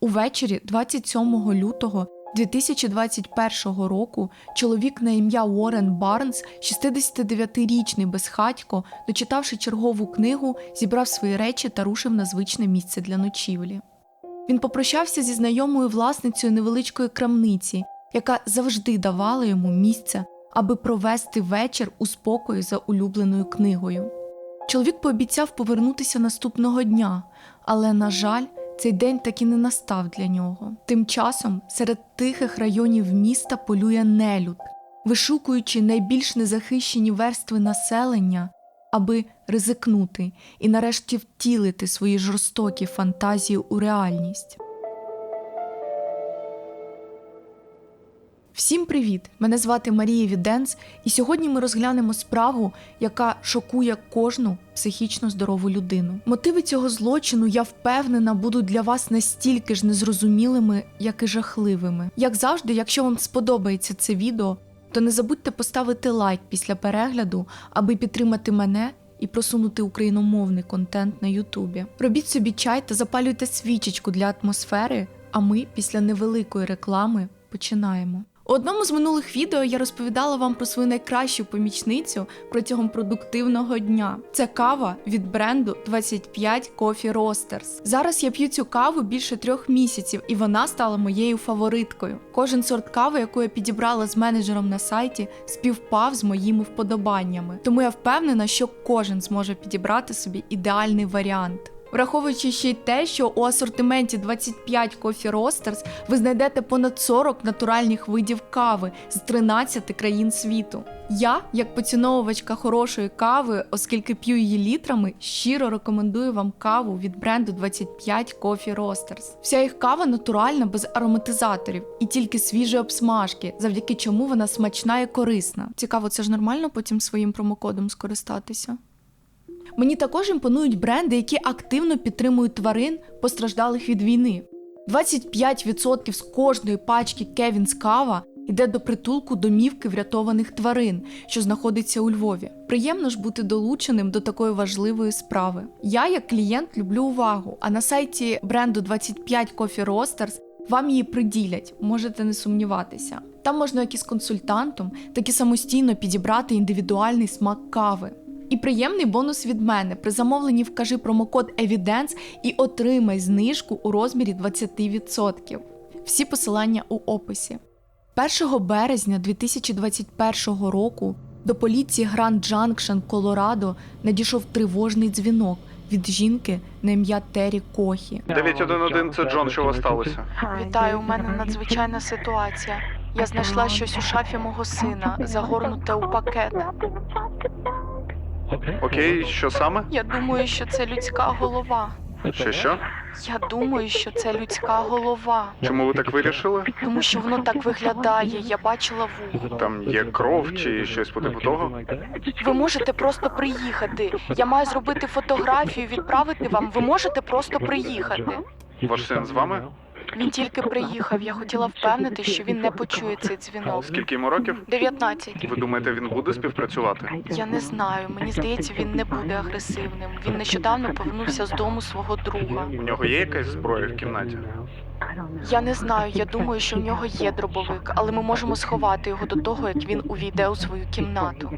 Увечері 27 лютого 2021 року чоловік на ім'я Уоррен Барнс, 69-річний безхатько, дочитавши чергову книгу, зібрав свої речі та рушив на звичне місце для ночівлі. Він попрощався зі знайомою власницею невеличкої крамниці, яка завжди давала йому місце, аби провести вечір у спокої за улюбленою книгою. Чоловік пообіцяв повернутися наступного дня, але, на жаль, цей день таки не настав для нього. Тим часом серед тихих районів міста полює нелюд, вишукуючи найбільш незахищені верстви населення, аби ризикнути і нарешті втілити свої жорстокі фантазії у реальність. Всім привіт! Мене звати Марія Віденс, і сьогодні ми розглянемо справу, яка шокує кожну психічно здорову людину. Мотиви цього злочину, я впевнена, будуть для вас настільки ж незрозумілими, як і жахливими. Як завжди, якщо вам сподобається це відео, то не забудьте поставити лайк після перегляду, аби підтримати мене. І просунути україномовний контент на Ютубі. Робіть собі чай та запалюйте свічечку для атмосфери. А ми після невеликої реклами починаємо. У одному з минулих відео я розповідала вам про свою найкращу помічницю протягом продуктивного дня. Це кава від бренду 25 Coffee Roasters. Зараз я п'ю цю каву більше трьох місяців, і вона стала моєю фавориткою. Кожен сорт кави, яку я підібрала з менеджером на сайті, співпав з моїми вподобаннями. Тому я впевнена, що кожен зможе підібрати собі ідеальний варіант. Враховуючи ще й те, що у асортименті 25 Coffee Roasters ви знайдете понад 40 натуральних видів кави з 13 країн світу. Я, як поціновувачка хорошої кави, оскільки п'ю її літрами, щиро рекомендую вам каву від бренду 25 Coffee Roasters. Вся їх кава натуральна, без ароматизаторів і тільки свіжі обсмажки, завдяки чому вона смачна і корисна. Цікаво, це ж нормально потім своїм промокодом скористатися. Мені також імпонують бренди, які активно підтримують тварин, постраждалих від війни. 25% з кожної пачки Кевінс Кава йде до притулку домівки врятованих тварин, що знаходиться у Львові. Приємно ж бути долученим до такої важливої справи. Я, як клієнт, люблю увагу, а на сайті бренду 25 Coffee Roasters вам її приділять, можете не сумніватися. Там можна як із консультантом, так і самостійно підібрати індивідуальний смак кави. І приємний бонус від мене. При замовленні вкажи промокод Evidence і отримай знижку у розмірі 20%. Всі посилання у описі. 1 березня 2021 року до поліції Гранд Джанкшн, Колорадо надійшов тривожний дзвінок від жінки на ім'я Террі Кохі. 911 це Джон, що у вас сталося? Вітаю, у мене надзвичайна ситуація. Я знайшла щось у шафі мого сина, загорнуте у пакет. Окей, що саме? Я думаю, що це людська голова. Що що? Я думаю, що це людська голова, Чому ви так вирішили? тому що воно так виглядає. Я бачила вухо. Там є кров чи щось по типу того? Ви можете просто приїхати. Я маю зробити фотографію, відправити вам. Ви можете просто приїхати. Ваш син з вами? Він тільки приїхав. Я хотіла впевнити, що він не почує цей дзвінок. Скільки йому років? 19. Ви думаєте, він буде співпрацювати? Я не знаю. Мені здається, він не буде агресивним. Він нещодавно повернувся з дому свого друга. У нього є якась зброя в кімнаті? Я не знаю. Я думаю, що в нього є дробовик, але ми можемо сховати його до того, як він увійде у свою кімнату.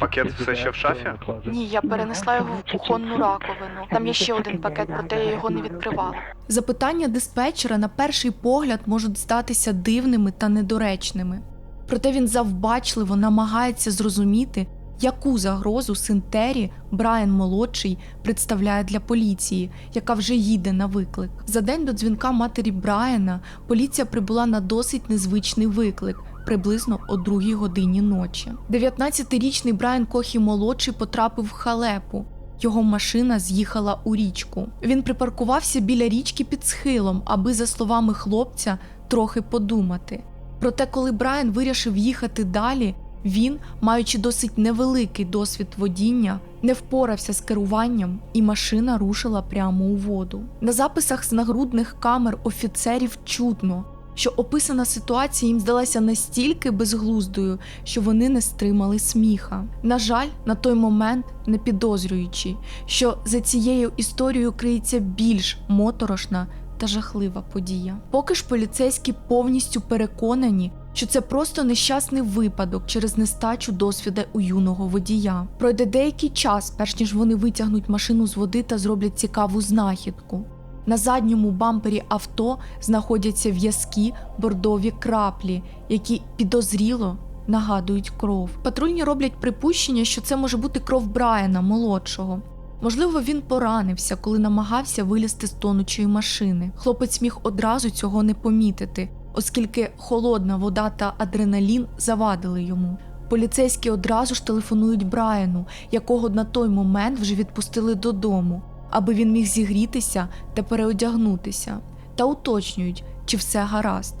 Пакет все ще в шафі? Ні, я перенесла його в кухонну раковину. Там є ще один пакет, проте я його не відкривала. Запитання диспетчера на перший погляд можуть здатися дивними та недоречними. Проте він завбачливо намагається зрозуміти, яку загрозу син Террі, Брайан молодший, представляє для поліції, яка вже їде на виклик. За день до дзвінка матері Брайана поліція прибула на досить незвичний виклик. Приблизно о другій годині ночі. 19-річний Брайан Кохі молодший потрапив в халепу. Його машина з'їхала у річку. Він припаркувався біля річки під схилом, аби, за словами хлопця, трохи подумати. Проте, коли Брайан вирішив їхати далі, він, маючи досить невеликий досвід водіння, не впорався з керуванням, і машина рушила прямо у воду. На записах з нагрудних камер офіцерів чутно, що описана ситуація їм здалася настільки безглуздою, що вони не стримали сміха. На жаль, на той момент не підозрюючи, що за цією історією криється більш моторошна та жахлива подія. Поки ж поліцейські повністю переконані, що це просто нещасний випадок через нестачу досвіду у юного водія. Пройде деякий час, перш ніж вони витягнуть машину з води та зроблять цікаву знахідку. На задньому бампері авто знаходяться в'язкі бордові краплі, які підозріло нагадують кров. Патрульні роблять припущення, що це може бути кров Брайана молодшого. Можливо, він поранився, коли намагався вилізти з тонучої машини. Хлопець міг одразу цього не помітити, оскільки холодна вода та адреналін завадили йому. Поліцейські одразу ж телефонують Брайану, якого на той момент вже відпустили додому, аби він міг зігрітися та переодягнутися, та уточнюють, чи все гаразд.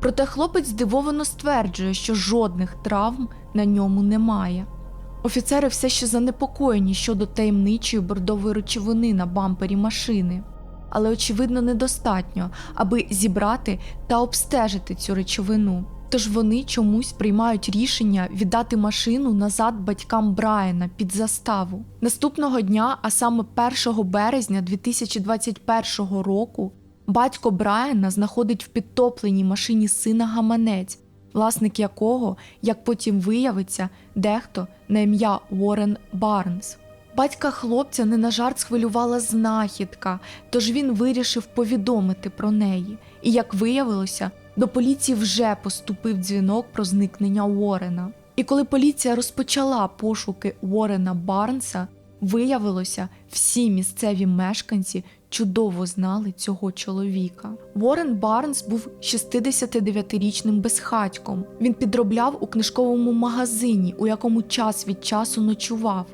Проте хлопець здивовано стверджує, що жодних травм на ньому немає. Офіцери все ще занепокоєні щодо таємничої бордової речовини на бампері машини, але очевидно недостатньо, аби зібрати та обстежити цю речовину. Тож вони чомусь приймають рішення віддати машину назад батькам Брайана під заставу. Наступного дня, а саме 1 березня 2021 року, батько Брайана знаходить в підтопленій машині сина гаманець, власник якого, як потім виявиться, дехто на ім'я Уоррен Барнс. Батька хлопця не на жарт схвилювала знахідка, тож він вирішив повідомити про неї. І як виявилося, до поліції вже поступив дзвінок про зникнення Уоррена. І коли поліція розпочала пошуки Уоррена Барнса, виявилося, всі місцеві мешканці чудово знали цього чоловіка. Уоррен Барнс був 69-річним безхатьком. Він підробляв у книжковому магазині, у якому час від часу ночував.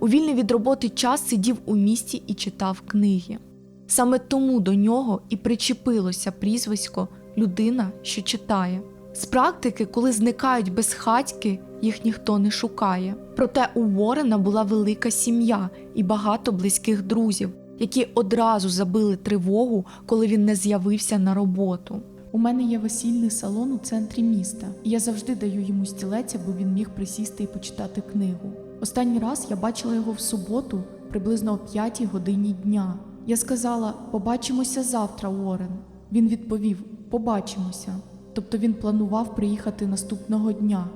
У вільний від роботи час сидів у місті і читав книги. Саме тому до нього і причепилося прізвисько людина, що читає. З практики, коли зникають безхатьки, їх ніхто не шукає. Проте у Ворена була велика сім'я і багато близьких друзів, які одразу забили тривогу, коли він не з'явився на роботу. У мене є весільний салон у центрі міста, і я завжди даю йому стілець, аби він міг присісти і почитати книгу. Останній раз я бачила його в суботу, приблизно о п'ятій годині дня. Я сказала: Побачимося завтра, Уоррен. Він відповів: Побачимося. Тобто він планував приїхати наступного дня,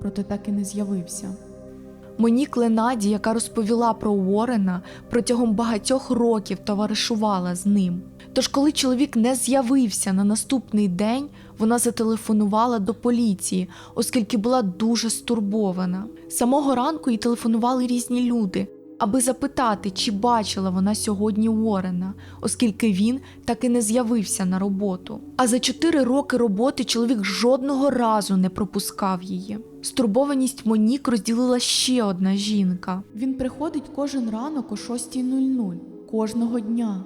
проте так і не з'явився. Монік Ленаді, яка розповіла про Уоррена, протягом багатьох років товаришувала з ним. Тож, коли чоловік не з'явився на наступний день, вона зателефонувала до поліції, оскільки була дуже стурбована. Самого ранку їй телефонували різні люди, аби запитати, чи бачила вона сьогодні Уоррена, оскільки він так і не з'явився на роботу. А за чотири роки роботи чоловік жодного разу не пропускав її. Стурбованість Монік розділила ще одна жінка. Він приходить кожен ранок о 6.00, кожного дня.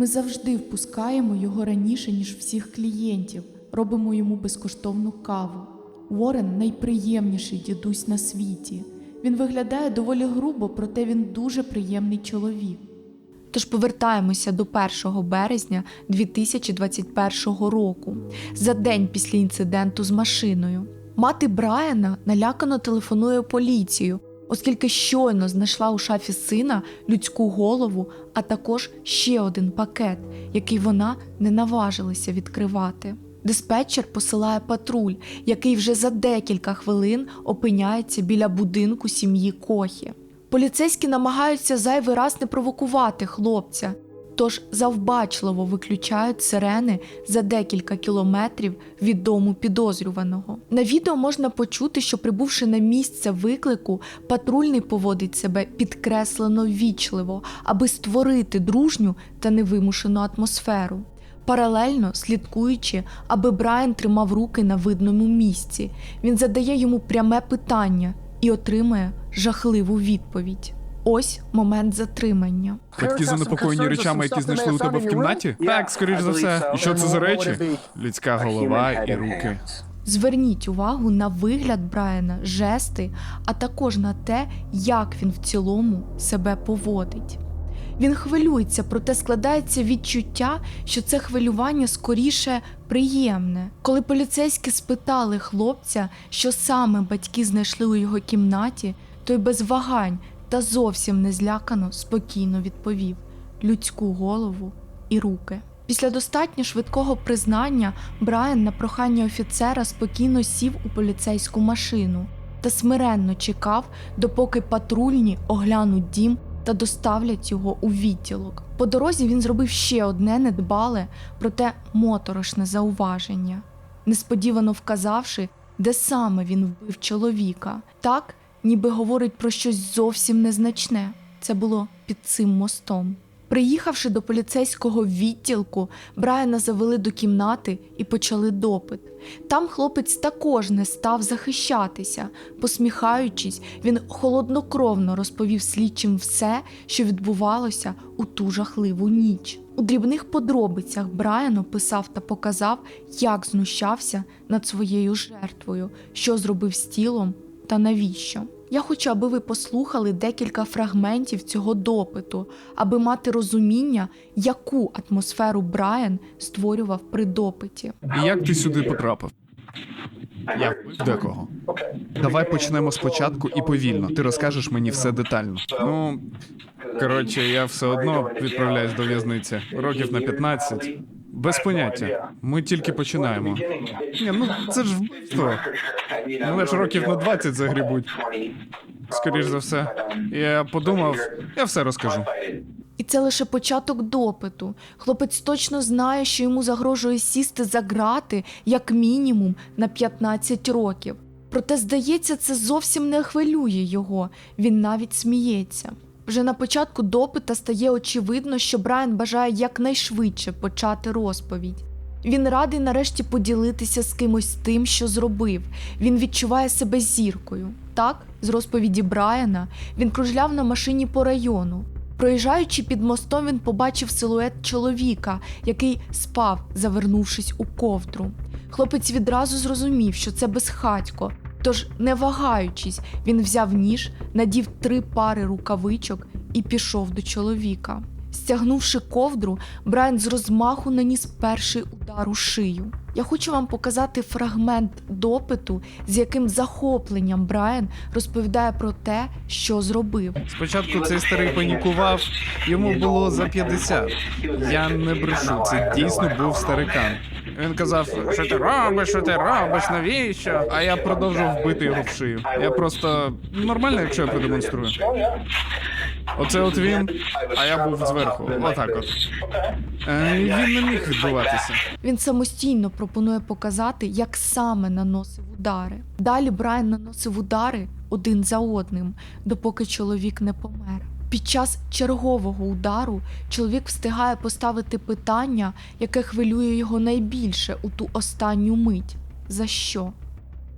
Ми завжди впускаємо його раніше, ніж всіх клієнтів, робимо йому безкоштовну каву. Уоррен найприємніший дідусь на світі. Він виглядає доволі грубо, проте він дуже приємний чоловік. Тож повертаємося до 1 березня 2021 року, за день після інциденту з машиною. Мати Брайана налякано телефонує поліцію, оскільки щойно знайшла у шафі сина людську голову, а також ще один пакет, який вона не наважилася відкривати. Диспетчер посилає патруль, який вже за декілька хвилин опиняється біля будинку сім'ї Кохі. Поліцейські намагаються зайвий раз не провокувати хлопця, тож завбачливо виключають сирени за декілька кілометрів від дому підозрюваного. На відео можна почути, що прибувши на місце виклику, патрульний поводить себе підкреслено вічливо, аби створити дружню та невимушену атмосферу. Паралельно слідкуючи, аби Брайан тримав руки на видному місці, він задає йому пряме питання і отримує жахливу відповідь. Ось момент затримання. Батьки занепокоєні речами, які знайшли у тебе в кімнаті? Так, скоріш за все. І що це за речі? Людська голова і руки. Зверніть увагу на вигляд Брайана, жести, а також на те, як він в цілому себе поводить. Він хвилюється, проте складається відчуття, що це хвилювання скоріше приємне. Коли поліцейські спитали хлопця, що саме батьки знайшли у його кімнаті, той без вагань та зовсім не злякано спокійно відповів людську голову і руки. Після достатньо швидкого признання Брайан на прохання офіцера спокійно сів у поліцейську машину та смиренно чекав, допоки патрульні оглянуть дім та доставлять його у відділок. По дорозі він зробив ще одне недбале, проте моторошне зауваження, несподівано вказавши, де саме він вбив чоловіка, так ніби говорить про щось зовсім незначне. Це було під цим мостом. Приїхавши до поліцейського відділку, Брайана завели до кімнати і почали допит. Там хлопець також не став захищатися. Посміхаючись, він холоднокровно розповів слідчим все, що відбувалося у ту жахливу ніч. У дрібних подробицях Брайан описав та показав, як знущався над своєю жертвою, що зробив з тілом та навіщо. Я хочу, аби ви послухали декілька фрагментів цього допиту, аби мати розуміння, яку атмосферу Брайан створював при допиті. Як ти сюди потрапив? Я декого. Давай почнемо спочатку і повільно. Ти розкажеш мені все детально. Ну, коротше, я все одно відправляюсь до в'язниці. Років на 15. Без поняття. Ми тільки починаємо. Ні, ну це ж вбивство. Мене ж років на 20 загрібуть. Скоріш за все. Я подумав, я все розкажу. І це лише початок допиту. Хлопець точно знає, що йому загрожує сісти за грати як мінімум на 15 років. Проте, здається, це зовсім не хвилює його. Він навіть сміється. Вже на початку допита стає очевидно, що Брайан бажає якнайшвидше почати розповідь. Він радий нарешті поділитися з кимось тим, що зробив. Він відчуває себе зіркою. Так, з розповіді Брайана, він кружляв на машині по району. Проїжджаючи під мостом, він побачив силует чоловіка, який спав, завернувшись у ковдру. Хлопець відразу зрозумів, що це безхатько. Тож, не вагаючись, він взяв ніж, надів три пари рукавичок і пішов до чоловіка. Стягнувши ковдру, Брайан з розмаху наніс перший удар у шию. Я хочу вам показати фрагмент допиту, з яким захопленням Брайан розповідає про те, що зробив. Спочатку цей старий панікував, йому було за 50. Я не брешу, це дійсно був старикан. Він казав, що ти робиш, що ти робиш, навіщо? А я продовжував бити його в шию. Я просто нормально, якщо я продемонструю. Оце от він, а я був зверху. Отак от. Е, він не міг відбуватися. Він самостійно пропонує показати, як саме наносив удари. Далі Брайан наносив удари один за одним, допоки чоловік не помер. Під час чергового удару чоловік встигає поставити питання, яке хвилює його найбільше у ту останню мить: за що?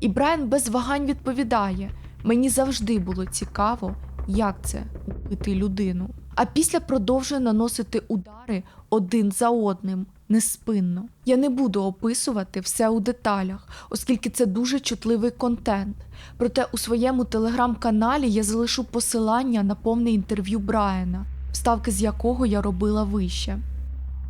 І Брайан без вагань відповідає: мені завжди було цікаво, як це убити людину. А після продовжує наносити удари один за одним, неспинно. Я не буду описувати все у деталях, оскільки це дуже чутливий контент. Проте у своєму телеграм-каналі я залишу посилання на повне інтерв'ю Брайана, вставки з якого я робила вище.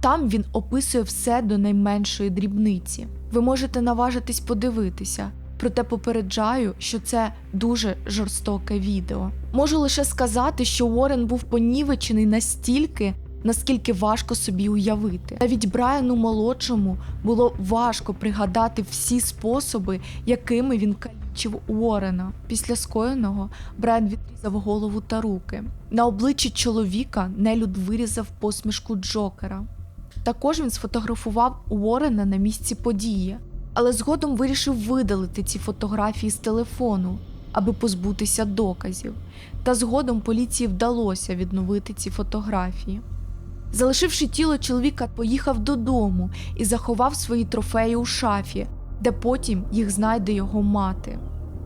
Там він описує все до найменшої дрібниці. Ви можете наважитись подивитися, проте попереджаю, що це дуже жорстоке відео. Можу лише сказати, що Уоррен був понівечений настільки, наскільки важко собі уявити. Навіть Брайану молодшому було важко пригадати всі способи, якими він калічив Уоррена. Після скоєного Брайан відрізав голову та руки. На обличчі чоловіка нелюд вирізав посмішку Джокера. Також він сфотографував Уоррена на місці події, але згодом вирішив видалити ці фотографії з телефону, аби позбутися доказів. Та згодом поліції вдалося відновити ці фотографії. Залишивши тіло чоловіка, поїхав додому і заховав свої трофеї у шафі, де потім їх знайде його мати.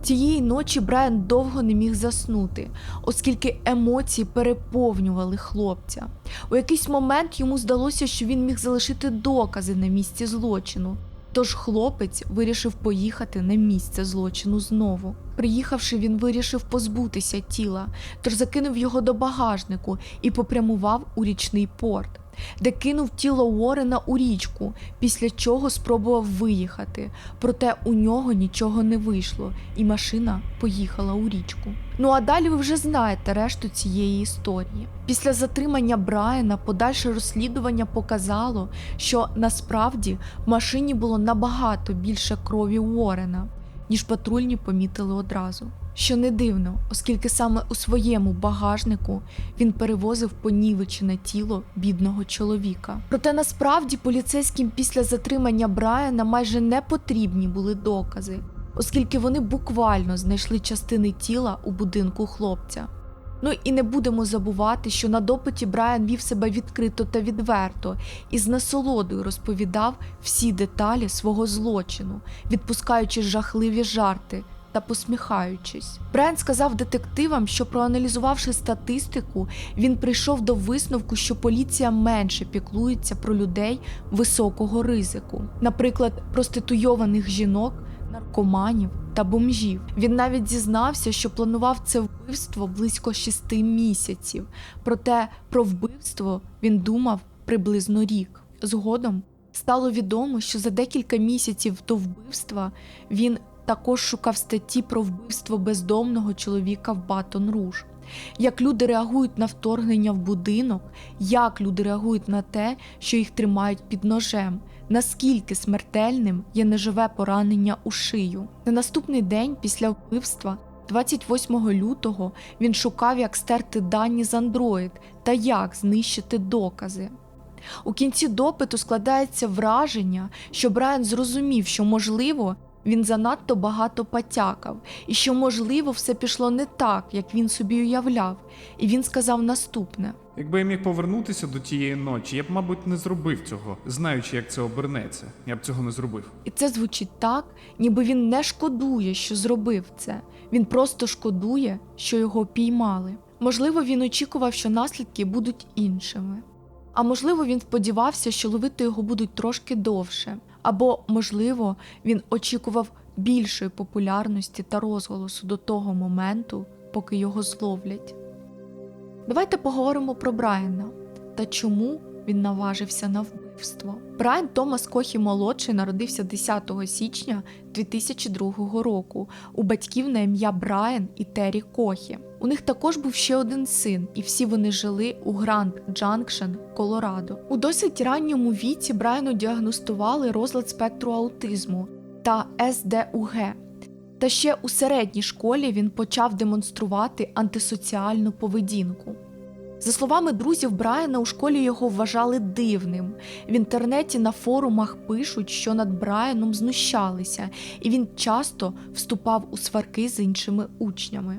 Тієї ночі Брайан довго не міг заснути, оскільки емоції переповнювали хлопця. У якийсь момент йому здалося, що він міг залишити докази на місці злочину. Тож хлопець вирішив поїхати на місце злочину знову. Приїхавши, він вирішив позбутися тіла, тож закинув його до багажнику і попрямував у річний порт. Де кинув тіло Уоррена у річку, після чого спробував виїхати. Проте у нього нічого не вийшло, і машина поїхала у річку. Ну а далі ви вже знаєте решту цієї історії. Після затримання Брайана подальше розслідування показало, що насправді в машині було набагато більше крові Уоррена, ніж патрульні помітили одразу. Що не дивно, оскільки саме у своєму багажнику він перевозив понівечене тіло бідного чоловіка. Проте насправді поліцейським після затримання Брайана майже не потрібні були докази, оскільки вони буквально знайшли частини тіла у будинку хлопця. Ну і не будемо забувати, що на допиті Брайан вів себе відкрито та відверто і з насолодою розповідав всі деталі свого злочину, відпускаючи жахливі жарти та посміхаючись. Брайан сказав детективам, що проаналізувавши статистику, він прийшов до висновку, що поліція менше піклується про людей високого ризику, наприклад, проституйованих жінок, наркоманів та бомжів. Він навіть зізнався, що планував це вбивство близько шести місяців. Проте про вбивство він думав приблизно рік. Згодом стало відомо, що за декілька місяців до вбивства він також шукав статті про вбивство бездомного чоловіка в Батон Руж. Як люди реагують на вторгнення в будинок, як люди реагують на те, що їх тримають під ножем, наскільки смертельним є неживе поранення у шию. На наступний день після вбивства, 28 лютого, він шукав, як стерти дані з Android та як знищити докази. У кінці допиту складається враження, що Брайан зрозумів, що можливо він занадто багато потякав, і що, можливо, все пішло не так, як він собі уявляв, і він сказав наступне. Якби я міг повернутися до тієї ночі, я б, мабуть, не зробив цього, знаючи, як це обернеться. Я б цього не зробив. І це звучить так, ніби він не шкодує, що зробив це. Він просто шкодує, що його піймали. Можливо, він очікував, що наслідки будуть іншими. А можливо, він сподівався, що ловити його будуть трошки довше. Або, можливо, він очікував більшої популярності та розголосу до того моменту, поки його зловлять. Давайте поговоримо про Брайана та чому він наважився на вбивство. Брайан Томас Кохі молодший народився 10 січня 2002 року у батьків на ім'я Брайан і Террі Кохі. У них також був ще один син, і всі вони жили у Гранд Джанкшен, Колорадо. У досить ранньому віці Брайану діагностували розлад спектру аутизму та СДУГ. Та ще у середній школі він почав демонструвати антисоціальну поведінку. За словами друзів Брайана, у школі його вважали дивним. В інтернеті на форумах пишуть, що над Брайаном знущалися, і він часто вступав у сварки з іншими учнями.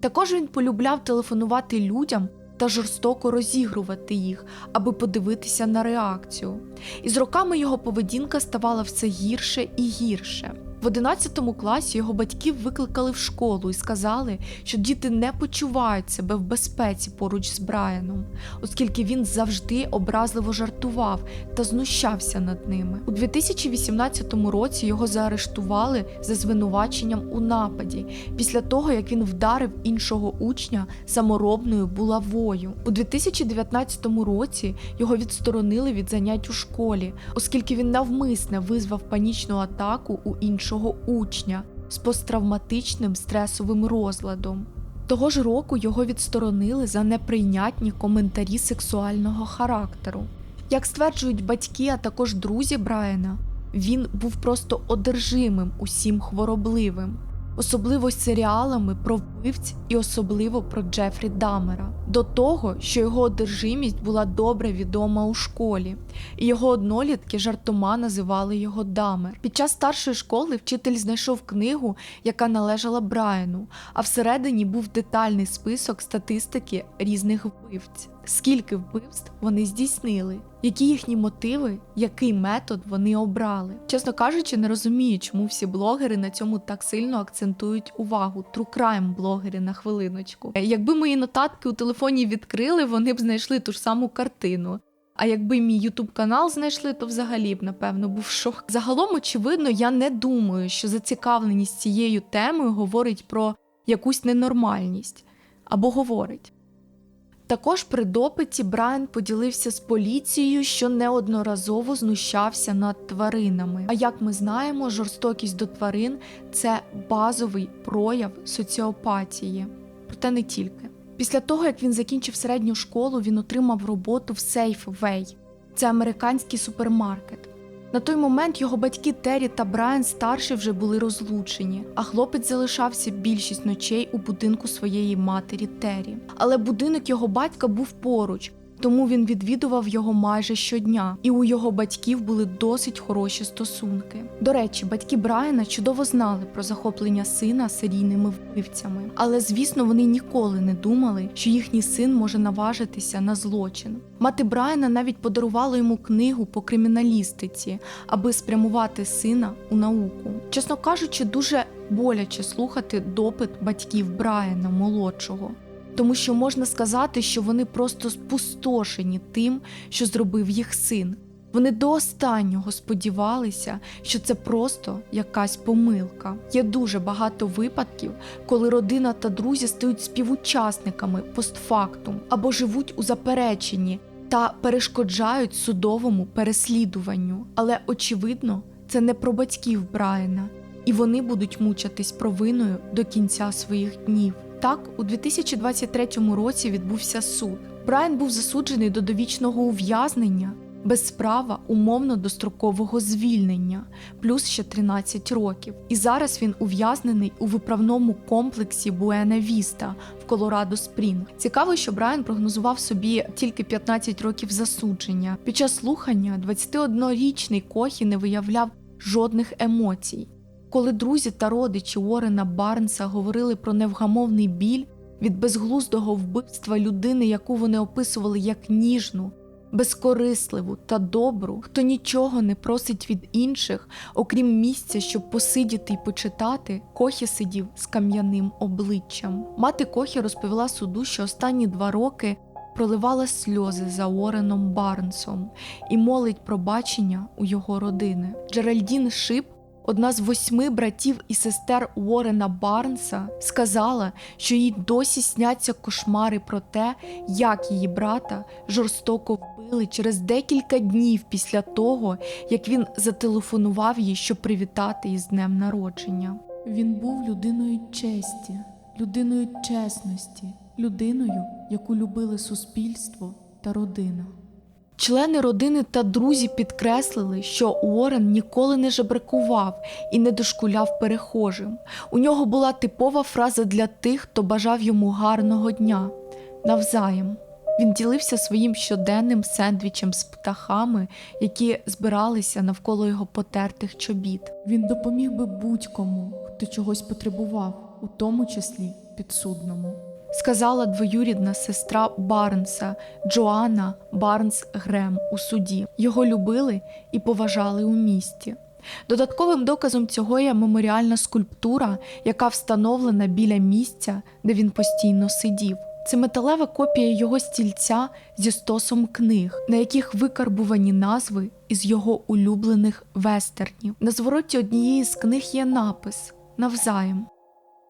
Також він полюбляв телефонувати людям та жорстоко розігрувати їх, аби подивитися на реакцію. І з роками його поведінка ставала все гірше і гірше. В 11 класі його батьків викликали в школу і сказали, що діти не почувають себе в безпеці поруч з Брайаном, оскільки він завжди образливо жартував та знущався над ними. У 2018 році його заарештували за звинуваченням у нападі після того, як він вдарив іншого учня саморобною булавою. У 2019 році його відсторонили від занять у школі, оскільки він навмисне визвав панічну атаку у іншого учня з посттравматичним стресовим розладом. Того ж року його відсторонили за неприйнятні коментарі сексуального характеру. Як стверджують батьки, а також друзі Брайана, він був просто одержимим усім хворобливим, особливо серіалами про вбивць і особливо про Джефрі Дамера. До того, що його одержимість була добре відома у школі, і його однолітки жартома називали його Дамер. Під час старшої школи вчитель знайшов книгу, яка належала Брайану, а всередині був детальний список статистики різних вбивць. Скільки вбивств вони здійснили, які їхні мотиви, який метод вони обрали. Чесно кажучи, не розумію, чому всі блогери на цьому так сильно акцентують увагу. True блогери на хвилиночку. Якби мої нотатки у телефоні відкрили, вони б знайшли ту ж саму картину. А якби мій ютуб канал знайшли, то взагалі б напевно був шок. Загалом, очевидно, я не думаю, що зацікавленість цією темою говорить про якусь ненормальність або говорить. Також при допиті Брайан поділився з поліцією, що неодноразово знущався над тваринами. А як ми знаємо, жорстокість до тварин це базовий прояв соціопатії, проте не тільки. Після того, як він закінчив середню школу, він отримав роботу в Safeway. Це американський супермаркет. На той момент його батьки Террі та Брайан старші вже були розлучені, а хлопець залишався більшість ночей у будинку своєї матері Террі. Але будинок його батька був поруч, тому він відвідував його майже щодня, і у його батьків були досить хороші стосунки. До речі, батьки Брайана чудово знали про захоплення сина серійними вбивцями, але звісно, вони ніколи не думали, що їхній син може наважитися на злочин. Мати Брайана навіть подарувала йому книгу по криміналістиці, аби спрямувати сина у науку. Чесно кажучи, дуже боляче слухати допит батьків Брайана молодшого. Тому що можна сказати, що вони просто спустошені тим, що зробив їх син. Вони до останнього сподівалися, що це просто якась помилка. Є дуже багато випадків, коли родина та друзі стають співучасниками постфактум або живуть у запереченні та перешкоджають судовому переслідуванню. Але очевидно, це не про батьків Брайана, і вони будуть мучатись провиною до кінця своїх днів. Так, у 2023 році відбувся суд. Брайан був засуджений до довічного ув'язнення без права умовно дострокового звільнення, плюс ще 13 років. І зараз він ув'язнений у виправному комплексі Буена Віста в Колорадо Спрінг. Цікаво, що Брайан прогнозував собі тільки 15 років засудження. Під час слухання 21-річний Кохі не виявляв жодних емоцій. Коли друзі та родичі Уоррена Барнса говорили про невгамовний біль від безглуздого вбивства людини, яку вони описували як ніжну, безкорисливу та добру, хто нічого не просить від інших, окрім місця, щоб посидіти й почитати, Кохі сидів з кам'яним обличчям. Мати Кохі розповіла суду, що останні два роки проливала сльози за Уореном Барнсом і молить пробачення у його родини. Джеральдін Шип Одна з восьми братів і сестер Уоррена Барнса сказала, що їй досі сняться кошмари про те, як її брата жорстоко вбили через декілька днів після того, як він зателефонував їй, щоб привітати її з днем народження. Він був людиною честі, людиною чесності, людиною, яку любили суспільство та родина. Члени родини та друзі підкреслили, що Уоррен ніколи не жебракував і не дошкуляв перехожим. У нього була типова фраза для тих, хто бажав йому гарного дня навзаєм. Він ділився своїм щоденним сендвічем з птахами, які збиралися навколо його потертих чобіт. Він допоміг би будь-кому, хто чогось потребував, у тому числі підсудному. Сказала двоюрідна сестра Барнса Джоанна Барнс Грем у суді. Його любили і поважали у місті. Додатковим доказом цього є меморіальна скульптура, яка встановлена біля місця, де він постійно сидів. Це металева копія його стільця зі стосом книг, на яких викарбувані назви із його улюблених вестернів. На звороті однієї з книг є напис навзаєм.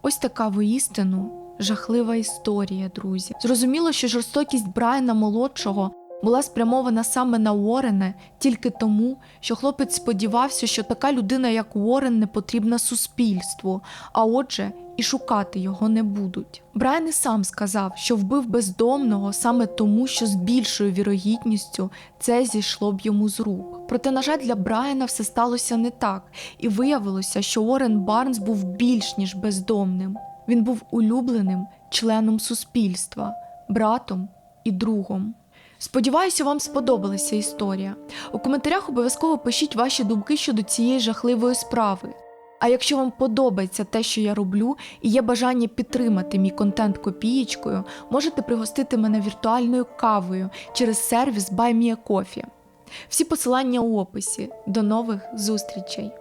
Ось така воістину жахлива історія, друзі. Зрозуміло, що жорстокість Брайана молодшого була спрямована саме на Уоррена тільки тому, що хлопець сподівався, що така людина, як Уоррен, не потрібна суспільству, а отже, і шукати його не будуть. Брайан і сам сказав, що вбив бездомного саме тому, що з більшою вірогідністю це зійшло б йому з рук. Проте, на жаль, для Брайана все сталося не так, і виявилося, що Уоррен Барнс був більш ніж бездомним. Він був улюбленим членом суспільства, братом і другом. Сподіваюся, вам сподобалася історія. У коментарях обов'язково пишіть ваші думки щодо цієї жахливої справи. А якщо вам подобається те, що я роблю, і є бажання підтримати мій контент копієчкою, можете пригостити мене віртуальною кавою через сервіс BuyMeACoffee. Всі посилання у описі. До нових зустрічей!